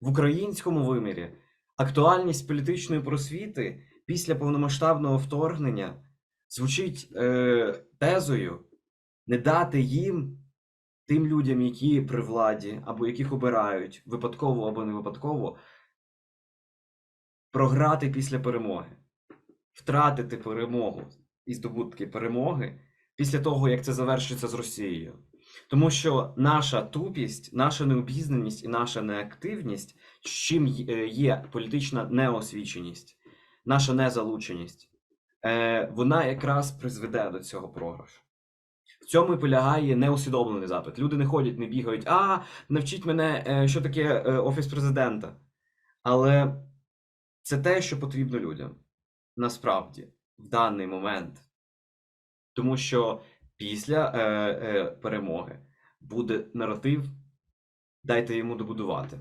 в українському вимірі актуальність політичної просвіти після повномасштабного вторгнення звучить е, тезою не дати їм, тим людям, які при владі або яких обирають випадково або не випадково, програти після перемоги, втратити перемогу і здобутки перемоги після того, як це завершиться з Росією. Тому що наша тупість, наша необізнаність і наша неактивність, з чим е, є політична неосвіченість, наша незалученість, е, вона якраз призведе до цього програшу. В цьому і полягає неусвідомлений запит. Люди не ходять, не бігають, а навчіть мене, е, що таке офіс президента. Але це те, що потрібно людям насправді в даний момент. Тому що після е, е, перемоги буде наратив, дайте йому добудувати.